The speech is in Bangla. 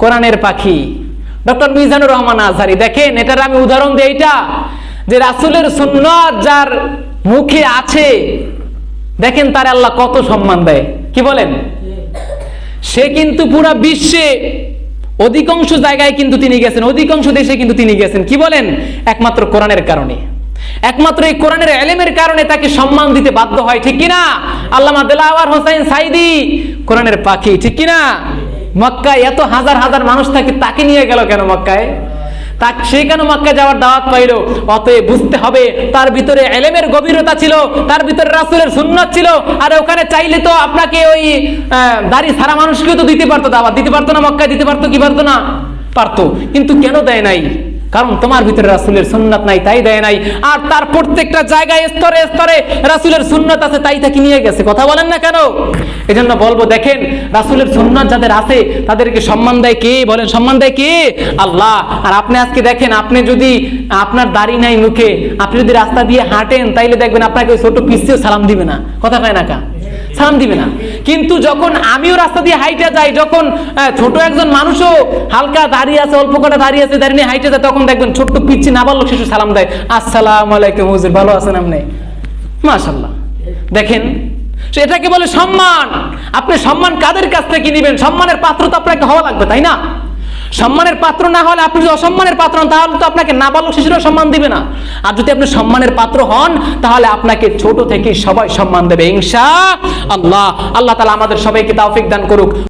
কোরআনের পাখি। ডক্টর মিজানুর রহমান আজহারি, দেখেন, এটার আমি উদাহরণ দিই এইটা যে রাসূলের সুন্নাত যার মুখে আছে, দেখেন তার আল্লাহ কত সম্মান দেয়। কি বলেন? সে কিন্তু পুরা বিশ্বে অধিকাংশ জায়গায় কিন্তু তিনি গেছেন, অধিকাংশ দেশে কিন্তু তিনি গেছেন। কি বলেন? একমাত্র কোরআনের কারণে। একমাত্র এই কোরআনের এলেমের কারণে তাকে সম্মান দিতে বাধ্য হয়, ঠিক কিনা? আল্লামা দেলাওয়ার হোসাইন সাইদি, কোরআনের পাখি, ঠিক কিনা? মক্কায় এত হাজার হাজার মানুষ থাকে, তাকে নিয়ে গেল কেন মক্কায়? তা সে কেন মক্কা যাওয়ার দাওয়াত পাইল? অতএব বুঝতে হবে, তার ভিতরে এলেমের গভীরতা ছিল, তার ভিতরে রাসুলের সুন্নত ছিল, আর ওখানে চাইলে তো আপনাকে ওই দাড়ি সারা মানুষকেও তো দিতে পারতো, দাওয়াত দিতে পারতো না, মক্কায় দিতে পারতো, কি পারতো না? পারতো। কিন্তু কেন দেয় নাই? কারণ তোমার ভিতরে রাসুলের সুন্নাত নাই, তাই দেয় নাই। আর তার প্রত্যেকটা জায়গায় স্তরে স্তরে রাসুলের সুন্নাত আছে, তাই তাকে নিয়ে গেছে। কথা বলেন না কেন? এজন্য বলব, দেখেন, রাসূলের সুন্নাত যাদের আছে, তাদেরকে সম্মান দেয় কে? বলেন, সম্মান দেয় কে? আল্লাহ। আর আপনি আজকে দেখেন, আপনি যদি আপনার দাড়ি নাই মুখে, আপনি যদি রাস্তা দিয়ে হাঁটেন, তাইলে দেখবেন আপনাকে ছোট পিসিও সালাম দিবে না। কথা পায় না কা? সালাম দিবে না। কিন্তু যখন আমিও রাস্তা দিয়ে হাইটে যাই, যখন ছোট একজন মানুষও হালকা দাঁড়িয়ে আছে, অল্প কটা দাঁড়িয়ে আছে, দাঁড়িয়ে নিয়ে হাইটে যায়, তখন দেখবেন ছোট্ট পিচ্ছি নাবালক শিশু সালাম দেয়, আসসালাম আলাইকুম হুজুর, ভালো আছেন আপনি? মাশাল্লাহ দেখেন এটাকে বলে সম্মান। আপনি সম্মান কাদের কাছ থেকে নিবেন? সম্মানের পাত্র তো আপনাকে হওয়া লাগবে, তাই না? সম্মানের পাত্র না হলে আপনি যদি অসম্মানের পাত্র হন, তাহলে তো আপনাকে নাবালক শিশুরা সম্মান দিবে না। আর যদি আপনি সম্মানের পাত্র হন, তাহলে আপনাকে ছোট থেকে সবাই সম্মান দেবে। ইনশা আল্লাহ। আল্লাহ তালা আমাদের সবাইকে তাফিক দান করুক।